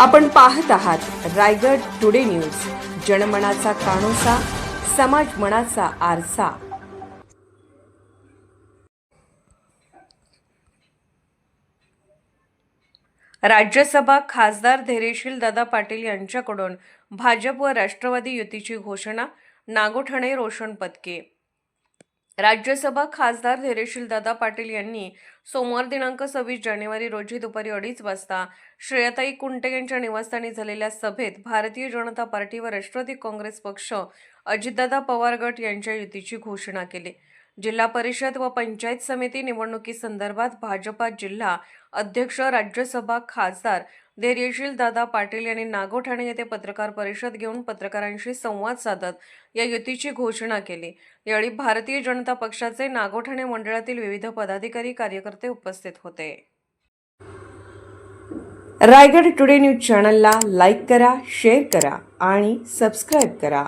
आपण पाहत आहात रायगड टुडे न्यूज. जनमनाचा कानोसा समाज मनाचा आरसा. राज्यसभा खासदार धैर्यशील दादा पाटील यांच्याकडून भाजप व राष्ट्रवादी युतीची घोषणा नागोठणे रोशन पत्के राज्यसभा खासदार धैर्यशील दादा पाटील यांनी सोमवार दिनांक सव्वीस जानेवारी रोजी दुपारी अडीच वाजता श्रेयताई कुंटे यांच्या निवासस्थानी झालेल्या सभेत भारतीय जनता पार्टी व राष्ट्रवादी काँग्रेस पक्ष अजितदादा पवार गट यांच्या युतीची घोषणा केली. जिल्हा परिषद व पंचायत समिती निवडणुकीसंदर्भात भाजपा जिल्हा अध्यक्ष राज्यसभा खासदार धैर्यशील दादा पाटील यांनी नागोठाणे येथे पत्रकार परिषद घेऊन पत्रकारांशी संवाद साधत या युतीची घोषणा केली. यावेळी भारतीय जनता पक्षाचे नागोठाणे मंडळातील विविध पदाधिकारी कार्यकर्ते उपस्थित होते. रायगड टुडे न्यूज चॅनलला लाईक करा शेअर करा आणि सबस्क्राईब करा.